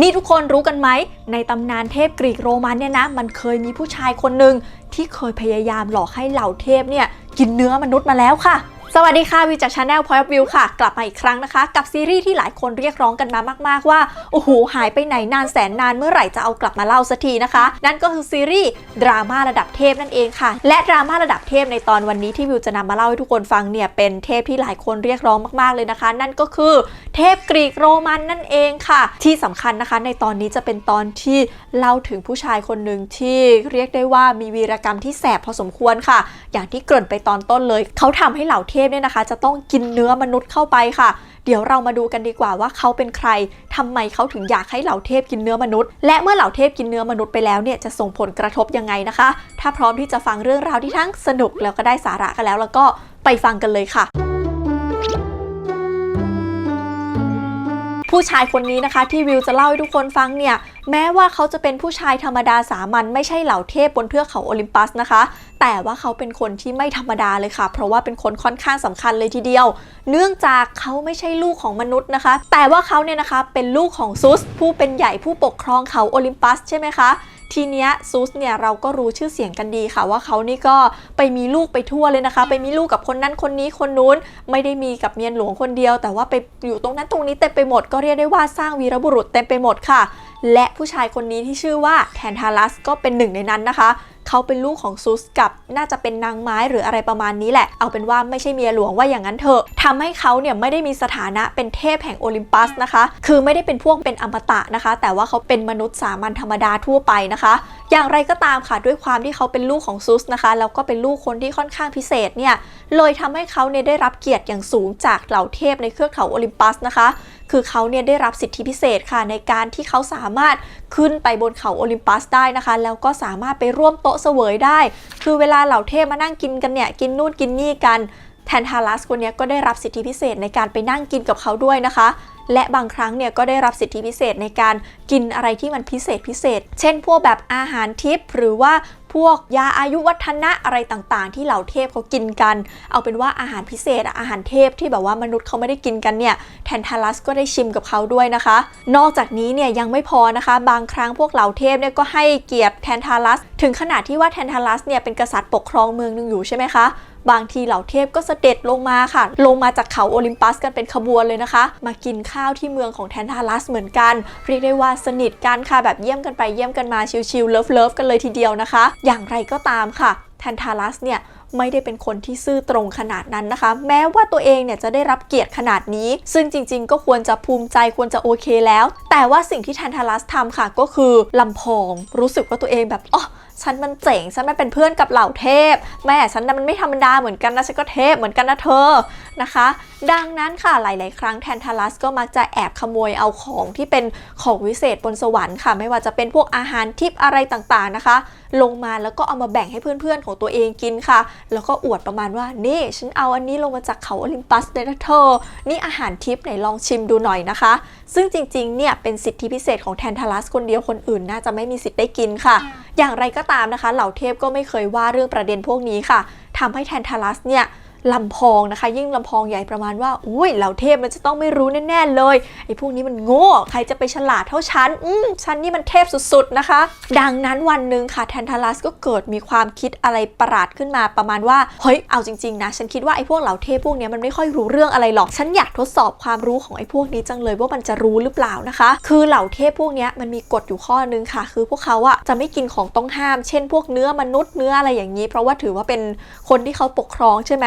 นี่ทุกคนรู้กันไหม ในตำนานเทพกรีกโรมันเนี่ยนะ มันเคยมีผู้ชายคนหนึ่งที่เคยพยายามหลอกให้เหล่าเทพเนี่ยกินเนื้อมนุษย์มาแล้วค่ะ สวัสดีค่ะวิจากชาแนล Point of View ค่ะ กลับมาอีกครั้งนะคะ กับซีรีส์ที่หลายคนเรียกร้องกันมามาก ๆ ว่า โอ้โห หายไปไหนนานแสนนานเมื่อไหร่จะเอากลับมาเล่าสักทีนะคะ นั่นก็คือซีรีส์ดราม่าระดับเทพนั่นเองค่ะ และดราม่าระดับเทพในตอนวันนี้ที่วิวจะนำมาเล่าให้ทุกคนฟังเนี่ยเป็นเทพที่หลายคนเรียกร้องมาก ๆ เลยนะคะ นั่นก็คือเทพกรีกโรมันนั่นเองค่ะ ที่สำคัญนะคะในตอนนี้จะเป็นตอนที่เล่าถึงผู้ชายคนหนึ่งที่เรียกได้ว่ามีวีรกรรมที่แสบพอสมควรค่ะ อย่างที่เกริ่นไปตอนต้นเลย เขาทำให้เหล่าเทพเนี่ยนะคะ จะต้องกินเนื้อมนุษย์เข้าไปค่ะ เดี๋ยวเรามาดูกันดีกว่าว่าเขาเป็นใครทำไมเขาถึงอยากให้เหล่าเทพกินเนื้อมนุษย์ และเมื่อเหล่าเทพกินเนื้อมนุษย์ไปแล้วเนี่ยจะส่งผลกระทบยังไงนะคะ ถ้าพร้อมที่จะฟังเรื่องราวที่ทั้งสนุกแล้วก็ได้สาระกันแล้วแล้วก็ไปฟังกันเลยค่ะ ผู้ชายคนนี้นะคะที่วิวจะเล่าให้ทุกคนฟังเนี่ยแม้ว่าเขาจะเป็นผู้ชายธรรมดาสามัญไม่ใช่เหล่าเทพบนเทือกเขาโอลิมปัสนะคะ แต่ว่าเขาเป็นคนที่ไม่ธรรมดาเลยค่ะ เพราะว่าเป็นคนค่อนข้างสำคัญเลยทีเดียว เนื่องจากเขาไม่ใช่ลูกของมนุษย์นะคะ แต่ว่าเขาเนี่ยนะคะเป็นลูกของซุสผู้เป็นใหญ่ผู้ปกครองเขาโอลิมปัสใช่ไหมคะ ทีเนี้ยซุสเนี่ยเราก็รู้ชื่อเสียงกันดีค่ะว่าเขานี่ก็ไปมีลูกไปทั่วเลยนะคะ ไปมีลูกกับคนนั้นคนนี้คนนู้นไม่ได้มีกับเมียหลวงคนเดียว แต่ว่าไปอยู่ตรงนั้นตรงนี้เต็มไปหมดก็เรียกได้ว่าสร้างวีรบุรุษเต็มไปหมดค่ะ และผู้ชายคนนี้ที่ชื่อว่าแทนทารัสก็เป็นหนึ่งในนั้นนะคะ เขาเป็นลูกของซุสกับน่าจะเป็นนางไม้หรืออะไรประมาณนี้แหละ เอาเป็นว่าไม่ใช่เมียหลวงว่าอย่างนั้นเถอะทำให้เขาเนี่ยไม่ได้มีสถานะเป็นเทพแห่งโอลิมปัสนะคะ คือไม่ได้เป็นพวกเป็นอมตะนะคะ แต่ว่าเขาเป็นมนุษย์สามัญธรรมดาทั่วไปนะคะ อย่างไรก็ตามค่ะด้วยความที่เขาเป็นลูกของซุสนะคะแล้วก็เป็นลูกคนที่ค่อนข้างพิเศษเนี่ยเลยทำให้เขาเนี่ยได้รับเกียรติอย่างสูงจากเหล่าเทพในเครือเขาโอลิมปัสนะคะคือเขาเนี่ยได้รับสิทธิพิเศษค่ะในการที่เขาสามารถขึ้นไปบนเขาโอลิมปัสได้นะคะ แล้วก็สามารถไปร่วมโต๊ะเสวยได้ คือเวลาเหล่าเทพมานั่งกินกันเนี่ยกินนู่นกินนี่กันแทนทารัสคนนี้ก็ได้รับสิทธิพิเศษในการไปนั่งกินกับเขาด้วยนะคะและบางครั้งเนี่ยก็ได้รับสิทธิพิเศษในการกินอะไรที่มันพิเศษพิเศษ เช่นพวกแบบอาหารทิพย์หรือว่า พวกยาอายุวัฒนะอะไรต่างๆ ที่เหล่าเทพเขากินกัน เอาเป็นว่าอาหารพิเศษอาหารเทพที่แบบว่ามนุษย์เขาไม่ได้กินกันเนี่ยแทนทารัสก็ได้ชิมกับเขาด้วยนะคะ นอกจากนี้เนี่ยยังไม่พอนะคะ บางครั้งพวกเหล่าเทพเนี่ยก็ให้เกียรติแทนทารัส ถึงขนาดที่ว่าแทนทารัสเนี่ยเป็นกษัตริย์ปกครองเมืองหนึงอยู่ใช่ไหมคะบางทีเหล่าเทพก็เสด็จลงมาค่ะ ลงมาจากเขาโอลิมปัสกันเป็นขบวนเลยนะคะ มากินข้าวที่เมืองของแทนทารัสเหมือนกัน เรียกได้ว่าสนิทกันค่ะแบบเยี่ยมกันไปเยี่ยมกันมาชิลๆเลิฟๆกันเลยทีเดียวนะคะอย่างไรก็ตามค่ะแทนทารัสเนี่ยไม่ได้เป็นคนที่ซื่อตรงขนาดนั้นนะคะ แม้ว่าตัวเองเนี่ยจะได้รับเกียรติขนาดนี้ ซึ่งจริงๆ ก็ควรจะภูมิใจควรจะโอเคแล้ว แต่ว่าสิ่งที่แทนทารัสทำค่ะก็คือลำพอง รู้สึกว่าตัวเองแบบอ๋อ ฉันมันเจ๋ง ฉันมันเป็นเพื่อนกับเหล่าเทพ แม่ฉันน่ะมันไม่ธรรมดาเหมือนกันนะฉันก็เทพเหมือนกันนะเธอนะคะ ดังนั้นค่ะหลาย ๆ ครั้งแทนทารัสก็มักจะแอบขโมยเอาของที่เป็นของวิเศษบนสวรรค์ค่ะ ไม่ว่าจะเป็นพวกอาหารทิพอะไรต่าง ๆ นะคะ ลงมาแล้วก็เอามาแบ่งให้เพื่อน ๆ ของตัวเองกินค่ะ แล้วก็อวดประมาณว่านี่ฉันเอาอันนี้ลงมาจากเขาโอลิมปัสเลยนะเธอ นี่อาหารทิพไหนลองชิมดูหน่อยนะคะ ซึ่งจริง ๆ เนี่ยเป็นสิทธิพิเศษของแทนทารัสคนเดียวคนอื่นน่าจะไม่มีสิทธิ์ได้กินค่ะ อย่างไรก็ตามนะคะ เหล่าเทพก็ไม่เคยว่าเรื่องประเด็นพวกนี้ค่ะทำให้แทนทารัสเนี่ย ลำพองนะคะ ยิ่งลำพองใหญ่ประมาณว่าอุ้ยเหล่าเทพมันจะต้องไม่รู้แน่ๆเลยไอ้พวกนี้มันโง่ใครจะไปฉลาดเท่าฉันอืมฉันนี่มันเทพสุดๆนะคะ ดังนั้นวันหนึ่งค่ะแทนทารัสก็เกิดมีความคิดอะไรประหลาดขึ้นมาประมาณว่าเฮ้ยเอาจริงๆนะฉันคิดว่าไอ้พวกเหล่าเทพพวกนี้มันไม่ค่อยรู้เรื่องอะไรหรอก ฉันอยากทดสอบความรู้ของไอ้พวกนี้จังเลยว่ามันจะรู้หรือเปล่านะคะ คือเหล่าเทพพวกนี้มันมีกฎอยู่ข้อนึงค่ะ คือพวกเขาอะจะไม่กินของต้องห้าม เช่น พวกเนื้อมนุษย์เนื้ออะไรอย่างนี้ เพราะว่าถือว่าเป็นคนที่เขาปกครองใช่ไหม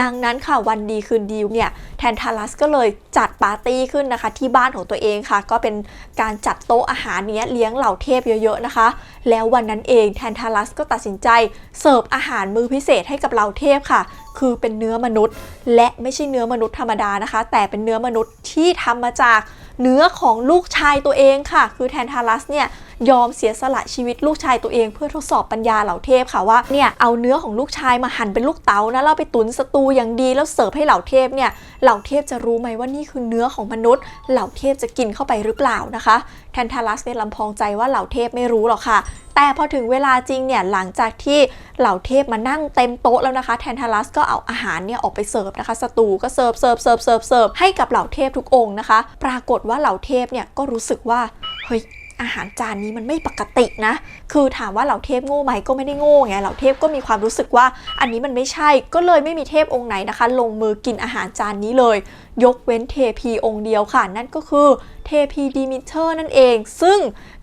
ดังนั้นค่ะวันดีคืนดีเนี่ยแทนทารัสก็เลยจัดปาร์ตี้ขึ้นนะคะ ที่บ้านของตัวเองค่ะ ก็เป็นการจัดโต๊ะอาหารเนี้ยเลี้ยงเหล่าเทพเยอะๆนะคะ แล้ววันนั้นเองแทนทารัสก็ตัดสินใจเสิร์ฟอาหารมือพิเศษให้กับเหล่าเทพค่ะ คือเป็นเนื้อมนุษย์ และไม่ใช่เนื้อมนุษย์ธรรมดานะคะ แต่เป็นเนื้อมนุษย์ที่ทำมาจากเนื้อของลูกชายตัวเองค่ะ คือแทนทารัสเนี่ยยอมเสียสละชีวิตลูกชายตัวเอง เพื่อทดสอบปัญญาเหล่าเทพค่ะว่าเนี่ยเอาเนื้อของลูกชายมาหั่นเป็นลูกเต๋านะแล้วไปตุนสตููอย่างดีแล้วเสิร์ฟให้เหล่าเทพเนี่ยเหล่าเทพจะรู้ไหมว่านี่คือเนื้อของมนุษย์ เหล่าเทพจะกินเข้าไปหรือเปล่านะคะแทนทารัสเนี่ยลำพองใจว่าเหล่าเทพไม่รู้หรอกค่ะ แต่พอถึงเวลาจริงเนี่ยหลังจากที่เหล่าเทพมานั่งเต็มโต๊ะแล้วนะคะแทนทารัสก็เอาอาหารเนี่ยออกไปเสิร์ฟนะคะสตูก็เสิร์ฟเสิร์ฟเสิร์ฟเสิร์ฟเสิร์ฟให้กับเหล่าเทพทุกองค์นะคะ ปรากฏว่าเหล่าเทพเนี่ยก็รู้สึกว่าเฮ้ย อาหารจานนี้มันไม่ปกตินะ คือถามว่าเหล่าเทพโง่ไหมก็ไม่ได้โง่ไงเหล่าเทพก็มีความรู้สึกว่าอันนี้มันไม่ใช่ก็เลยไม่มีเทพองค์ไหนนะคะ ลงมือกินอาหารจานนี้เลย ยกเว้นเทพีองค์เดียวค่ะ นั่นก็คือ เทพีดีมิเตอร์นั่นเอง ซึ่ง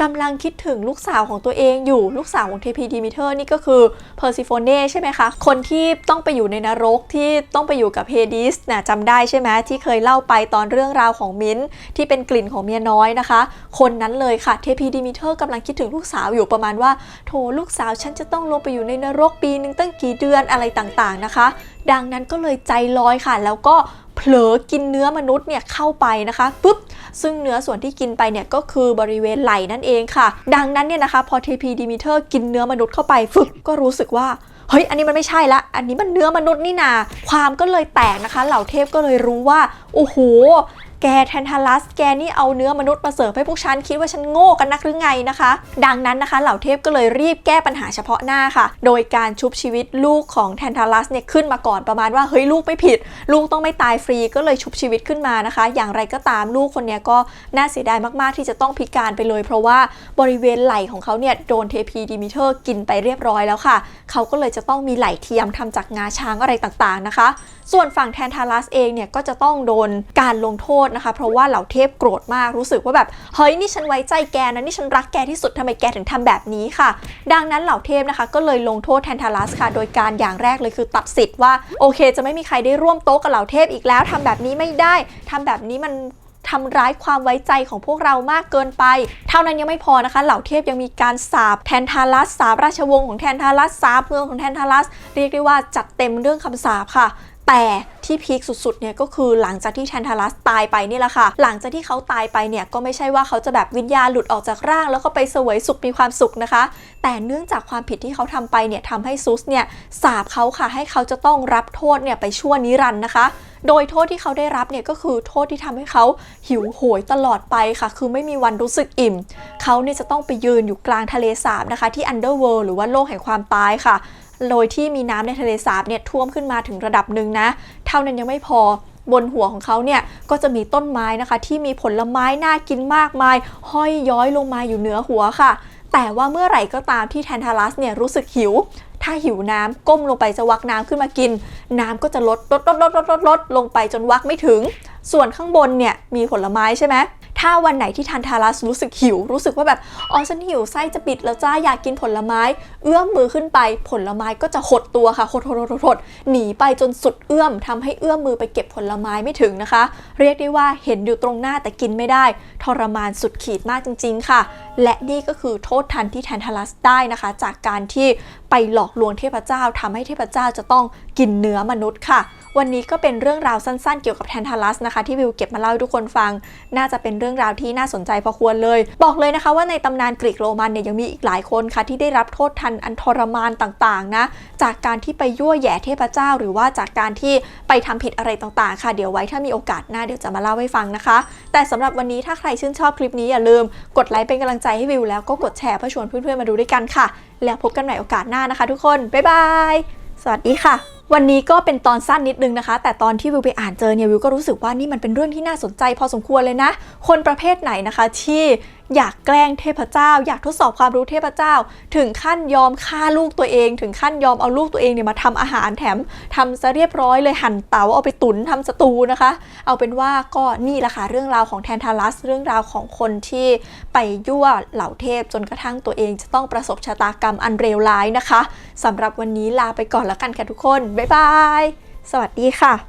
กำลังคิดถึงลูกสาวของตัวเองอยู่ลูกสาวของเทพีดีมิเตอร์นี่ก็คือเพอร์ซิโฟเน่ใช่ไหมคะ คนที่ต้องไปอยู่ในนรกที่ต้องไปอยู่กับเฮดิสนะจำได้ใช่ไหมที่เคยเล่าไปตอนเรื่องราวของมิ้นที่เป็นกลิ่นของเมียน้อยนะคะ คนนั้นเลยค่ะเทพีดีมิเตอร์กำลังคิดถึงลูกสาวอยู่ประมาณว่าโถลูกสาวฉันจะต้องลงไปอยู่ในนรกปีหนึ่งตั้งกี่เดือนอะไรต่างๆนะคะ ดังนั้นก็เลยใจลอยค่ะแล้วก็ เผลอกินเนื้อมนุษย์เนี่ยเข้าไปนะคะปุ๊บซึ่งเนื้อส่วนที่กินไปเนี่ยก็คือบริเวณไหล่นั่นเองค่ะ ดังนั้นเนี่ยนะคะพอเทพีดิมิเตอร์กินเนื้อมนุษย์เข้าไปฟึบก็รู้สึกว่าเฮ้ย อันนี้มันไม่ใช่ละ อันนี้มันเนื้อมนุษย์นี่นา ความก็เลยแตกนะคะ เหล่าเทพก็เลยรู้ว่า โอ้โห แกแทนทาลัส แกนี่เอาเนื้อมนุษย์มาเสิร์ฟให้พวกฉันคิดว่าฉันโง่กันนักหรือไงนะคะ ดังนั้นนะคะ เหล่าเทพก็เลยรีบแก้ปัญหาเฉพาะหน้าค่ะ โดยการชุบชีวิตลูกของแทนทาลัสเนี่ยขึ้นมาก่อนประมาณว่าเฮ้ยลูกไม่ผิด ลูกต้องไม่ตายฟรีก็เลยชุบชีวิตขึ้นมานะคะ อย่างไรก็ตามลูกคนนี้ก็น่าเสียดายมากๆที่จะต้องพิการไปเลย เพราะว่าบริเวณไหล่ของเขาเนี่ยโดนเทพีดิมิเตอร์กินไปเรียบร้อยแล้วค่ะ เขาก็เลยจะต้องมีไหล่เทียมทำจากงาช้างอะไรต่างๆนะคะ ส่วนฝั่งแทนทารัสเองเนี่ยก็จะต้องโดนการลงโทษนะคะ เพราะว่าเหล่าเทพโกรธมากรู้สึกว่าแบบเฮ้ยนี่ฉันไว้ใจแกนะนี่ฉันรักแกที่สุดทำไมแกถึงทำแบบนี้ค่ะ ดังนั้นเหล่าเทพนะคะ ก็เลยลงโทษแทนทารัสค่ะ โดยการอย่างแรกเลยคือตัดสิทธิ์ว่าโอเค จะไม่มีใครได้ร่วมโต๊ะกับเหล่าเทพอีกแล้วทำแบบนี้ไม่ได้ทำแบบนี้มันทำร้ายความไว้ใจของพวกเรามากเกินไป เท่านั้นยังไม่พอนะคะ เหล่าเทพยังมีการสาบแทนทารัสสาบราชวงศ์ของแทนทารัสสาบเมืองของแทนทารัส เรียกได้ว่าจัดเต็มเรื่องคำสาปค่ะ แต่ที่พีคสุดๆเนี่ยก็คือหลังจากที่แทนทารัสตายไปนี่แหละค่ะ หลังจากที่เขาตายไปเนี่ยก็ไม่ใช่ว่าเขาจะแบบวิญญาณหลุดออกจากร่าง แล้วก็ไปเสวยสุขมีความสุขนะคะ แต่เนื่องจากความผิดที่เขาทำไปเนี่ยทำให้ซุสเนี่ยสาบเขาค่ะให้เขาจะต้องรับโทษเนี่ยไปชั่วนิรันดร์นะคะโดยโทษที่เขาได้รับเนี่ยก็คือโทษที่ทำให้เขาหิวโหยตลอดไปค่ะ คือไม่มีวันรู้สึกอิ่ม เขาเนี่ยจะต้องไปยืนอยู่กลางทะเลสาบนะคะ ที่ Underworld หรือว่าโลกแห่งความตายค่ะ โดยที่มีน้ำในทะเลสาบเนี่ยท่วมขึ้นมาถึงระดับหนึ่งนะ เท่านั้นยังไม่พอบนหัวของเขาเนี่ยก็จะมีต้นไม้นะคะ ที่มีผลไม้น่ากินมากมาย ห้อยย้อยลงมาอยู่เหนือหัวค่ะ แต่ว่าเมื่อไหร่ก็ตามที่แทนทารัสเนี่ยรู้สึกหิว ถ้าหิวน้ำก้มลงไปจะวักน้ำขึ้นมากิน น้ำก็จะลดลดลดลดลดลดลดลงไปจนวักไม่ถึง ส่วนข้างบนเนี่ยมีผลไม้ใช่ไหม ถ้าวันไหนที่ทันทารัสรู้สึกหิว รู้สึกว่าแบบอ๋อฉันหิวไส้จะปิดแล้วจ้าอยากกินผลไม้ เอื้อมมือขึ้นไปผลไม้ก็จะหดตัวค่ะหดหดหดหดหดหนีไปจนสุดเอื้อมทำให้เอื้อมมือไปเก็บผลไม้ไม่ถึงนะคะ เรียกได้ว่าเห็นอยู่ตรงหน้าแต่กินไม่ได้ ทรมานสุดขีดมากจริง ๆ ค่ะ และนี่ก็คือโทษทันที่แทนทารัสได้นะคะ จากการที่ไปหลอกลวงเทพเจ้าทำให้เทพเจ้าจะต้องกินเนื้อมนุษย์ค่ะวันนี้ก็เป็นเรื่องราวสั้นๆ เกี่ยวกับแทนทารัสนะคะที่วิวเก็บมาเล่าให้ทุกคนฟัง น่าจะเป็นเรื่องราวที่น่าสนใจพอควรเลย บอกเลยนะคะว่าในตำนานกรีกโรมันเนี่ยยังมีอีกหลายคนค่ะที่ได้รับโทษทันอันทรมานต่างๆนะจากการที่ไปยั่วแย่เทพเจ้า หรือว่าจากการที่ไปทำผิดอะไรต่างๆ ค่ะเดี๋ยวไว้ถ้ามีโอกาสหน้าเดี๋ยวจะมาเล่าให้ฟังนะคะ แต่สำหรับวันนี้ถ้าใครชื่นชอบคลิปนี้อย่าลืม กดไลค์เป็นกำลังใจให้วิวแล้วก็กดแชร์เพื่อชวนเพื่อนๆมาดูด้วยกันค่ะ แล้วพบกันใหม่โอกาสหน้านะคะ ทุกคนบ๊ายบายสวัสดีค่ะ วันนี้ก็เป็นตอนสั้นนิดนึงนะคะ แต่ตอนที่วิวไปอ่านเจอเนี่ยวิวก็รู้สึกว่านี่มันเป็นเรื่องที่น่าสนใจพอสมควรเลยนะ คนประเภทไหนนะคะที่ อยากแกล้งเทพเจ้า อยากทดสอบความรู้เทพเจ้า ถึงขั้นยอมฆ่าลูกตัวเอง ถึงขั้นยอมเอาลูกตัวเองเนี่ยมาทำอาหารแถมทำซะเรียบร้อยเลยหั่นเตาเอาไปตุ๋นทำสตูนะคะ เอาเป็นว่าก็นี่แหละค่ะเรื่องราวของแทนทารัสเรื่องราวของคนที่ไปยั่วเหล่าเทพจนกระทั่งตัวเองจะต้องประสบชะตากรรมอันเลวร้ายนะคะสำหรับวันนี้ลาไปก่อนแล้วกันค่ะทุกคนบ๊ายบายสวัสดีค่ะ